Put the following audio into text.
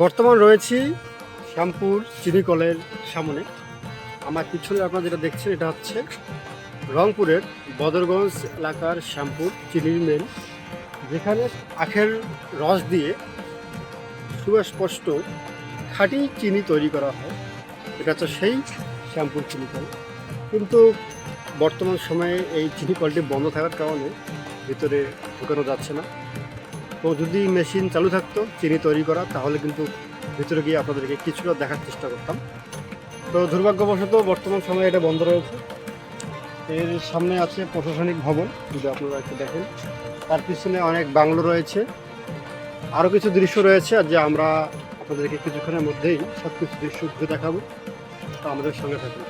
বর্তমান রয়েছি শ্যামপুর চিনি কলের সামনে। আমার পিছনে আপনারা যেটা দেখছেন, এটা হচ্ছে রংপুরের বদরগঞ্জ এলাকার শ্যামপুর চিনির মিল। যেখানে আখের রস দিয়ে সুস্পষ্ট খাঁটি চিনি তৈরি করা হয়। এটা হচ্ছে সেই শ্যামপুর চিনি কল। কিন্তু বর্তমান সময়ে এই চিনি কলটি বন্ধ থাকার কারণে ভিতরে ঢুকানো যাচ্ছে না। তো যদি মেশিন চালু থাকতো, চিনি তৈরি করা, তাহলে কিন্তু ভিতরে গিয়ে আপনাদেরকে কিছুটা দেখার চেষ্টা করতাম। তো দুর্ভাগ্যবশত বর্তমান সময়ে এটা বন্ধ রয়েছে। এর সামনে আছে প্রশাসনিক ভবন, যদি আপনারা একটু দেখেন। তার পিছনে অনেক বাংলো রয়েছে। আরও কিছু দৃশ্য রয়েছে, আর যে আমরা আপনাদেরকে কিছুক্ষণের মধ্যেই সব কিছু দৃশ্য ঘুরে দেখাবো। তো আমাদের সঙ্গে থাকুন।